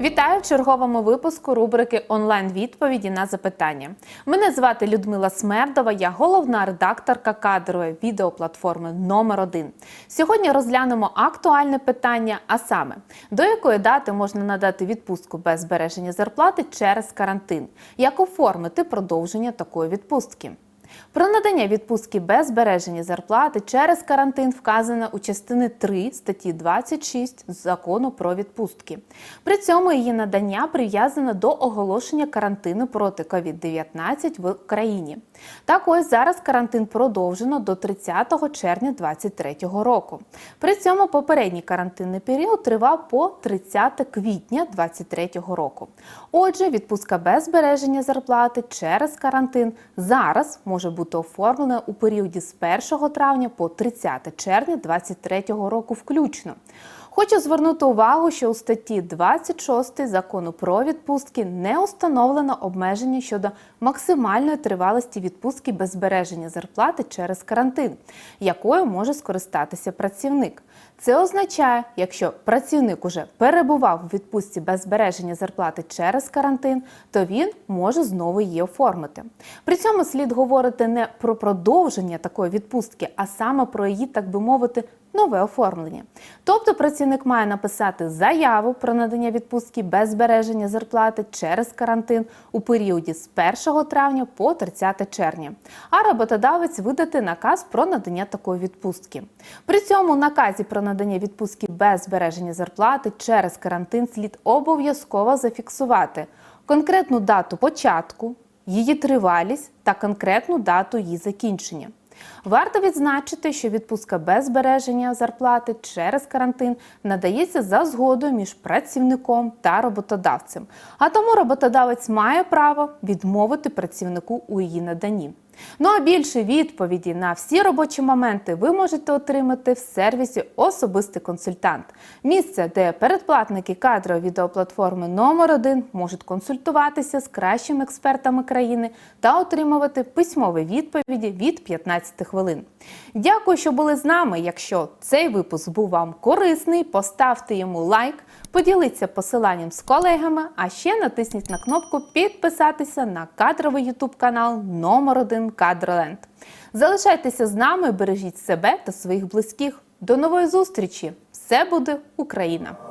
Вітаю в черговому випуску рубрики онлайн-відповіді на запитання. Мене звати Людмила Смердова, я головна редакторка кадрової відеоплатформи номер 1 Сьогодні розглянемо актуальне питання, а саме до якої дати можна надати відпустку без збереження зарплати через карантин, як оформити продовження такої відпустки. Про надання відпустки без збереження зарплати через карантин вказано у частини 3 статті 26 закону про відпустки. При цьому її надання прив'язано до оголошення карантину проти COVID-19 в країні. Так ось зараз карантин продовжено до 30 червня 2023 року. При цьому попередній карантинний період тривав по 30 квітня 2023 року. Отже, відпустка без збереження зарплати через карантин зараз може бути оформлене у періоді з 1 травня по 30 червня 2023 року включно. Хочу звернути увагу, що у статті 26 закону про відпустки не установлено обмеження щодо максимальної тривалості відпустки без збереження зарплати через карантин, якою може скористатися працівник. Це означає, якщо працівник уже перебував у відпустці без збереження зарплати через карантин, то він може знову її оформити. При цьому слід говорити не про продовження такої відпустки, а саме про її, так би мовити, нове оформлення. Тобто працівник має написати заяву про надання відпустки без збереження зарплати через карантин у періоді з 1 травня по 30 червня, а роботодавець видати наказ про надання такої відпустки. При цьому наказі про надання відпустки без збереження зарплати через карантин слід обов'язково зафіксувати конкретну дату початку, її тривалість та конкретну дату її закінчення. Варто відзначити, що відпустка без збереження зарплати через карантин надається за згодою між працівником та роботодавцем. А тому роботодавець має право відмовити працівнику у її наданні. Ну а більше відповіді на всі робочі моменти ви можете отримати в сервісі Особистий консультант. Місце, де передплатники кадрової відеоплатформи номер 1 можуть консультуватися з кращими експертами країни та отримувати письмові відповіді від 15 хвилин. Дякую, що були з нами. Якщо цей випуск був вам корисний, поставте йому лайк, поділіться посиланням з колегами, а ще натисніть на кнопку підписатися на кадровий ютуб канал номер 1 Кадроленд. Залишайтеся з нами, бережіть себе та своїх близьких. До нової зустрічі! Все буде Україна!